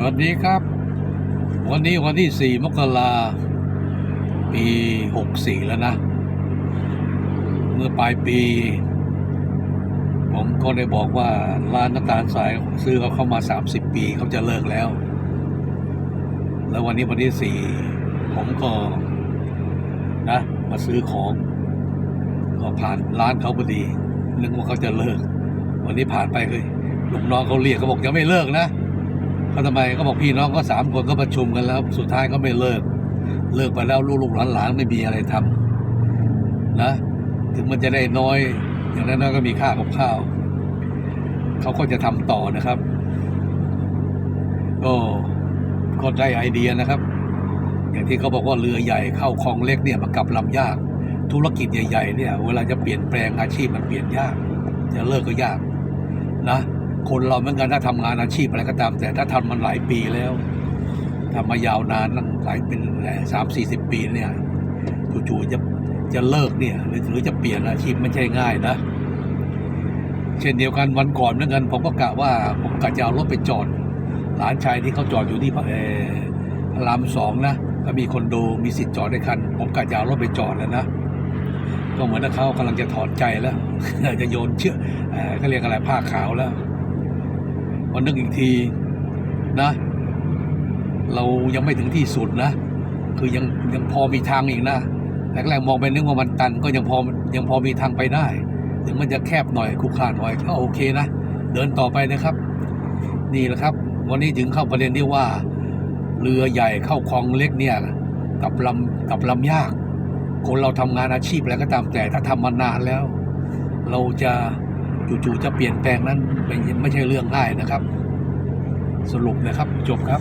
สวัสดีครับ วันนี้วันที่สี่มกราปีหกสี่แล้วนะ เมื่อปลายปี ผมก็ได้บอกว่า ร้านน้ำตาลสายซื้อเขาเข้ามาสามสิบปีเขาจะเลิกแล้ว แล้ววันนี้วันที่สี่ผมก็นะ มาซื้อของ ก็ผ่านร้านเขาพอดีนึกว่าเขาจะเลิก วันนี้ผ่านไปเลยลูกน้องเขาเรียกเขาบอกยังไม่เลิกนะ เขาทำไมเขาบอกพี่น้องก็สามคนก็ประชุมกันแล้ว สุดท้ายก็ไม่เลิก เลิกไปแล้วลูกหลานๆไม่มีอะไรทำนะ ถึงมันจะได้น้อย อย่างนั้นก็มีค่ากับข้าว เขาก็จะทำต่อนะครับ ก็ก็ได้ไอเดียนะครับ อย่างที่เขาบอกว่าเรือใหญ่เข้าคลองเล็กเนี่ยมันกลับลำยาก ธุรกิจใหญ่ๆเนี่ย เวลาจะเปลี่ยนแปลงอาชีพมันเปลี่ยนยาก จะเลิกก็ยาก นะ คนเราเหมือนกันถ้าทำงานอาชีพอะไรก็ตาม แต่ถ้าทำมันหลายปีแล้วทำมายาวนานตั้งหลายเป็นสามสี่สิบปีเนี่ยจู่ๆจะจะเลิกเนี่ยหรือหรือจะเปลี่ยนอาชีพไม่ใช่ง่ายนะ เช่นเดียวกันวันก่อนเหมือนกันผมก็กะว่าผมกะจะเอารถไปจอดหลานชายที่เขาจอดอยู่ที่พระเอพระรามสองนะก็มีคอนโดมีสิทธิ์จอดได้คัน ผมกะจะเอารถไปจอดแล้วนะก็เหมือนกับเขากำลังจะถอดใจแล้วจะโยนเชือกเขาเรียกอะไรผ้าขาวแล้ว วันนึกอีกทีนะ เรายังไม่ถึงที่สุดนะ คือยังยังพอมีทางอีกนะแรกๆมองไปนึกว่ามันตัน ก็ยังพอยังพอมีทางไปได้ ถึงมันจะแคบหน่อยคุกคานหน่อยก็โอเคนะ เดินต่อไปนะครับ นี่แหละครับ วันนี้ถึงเข้าประเด็นที่ว่า เรือใหญ่เข้าคลองเล็กเนี่ยกับลำกับลำยาก คนเราทำงานอาชีพอะไรก็ตามแต่ถ้าทำมานานแล้ว เราจะ จู่ๆจะเปลี่ยนแปลงนั้นไม่ใช่เรื่องง่ายนะครับ สรุปนะครับจบครับ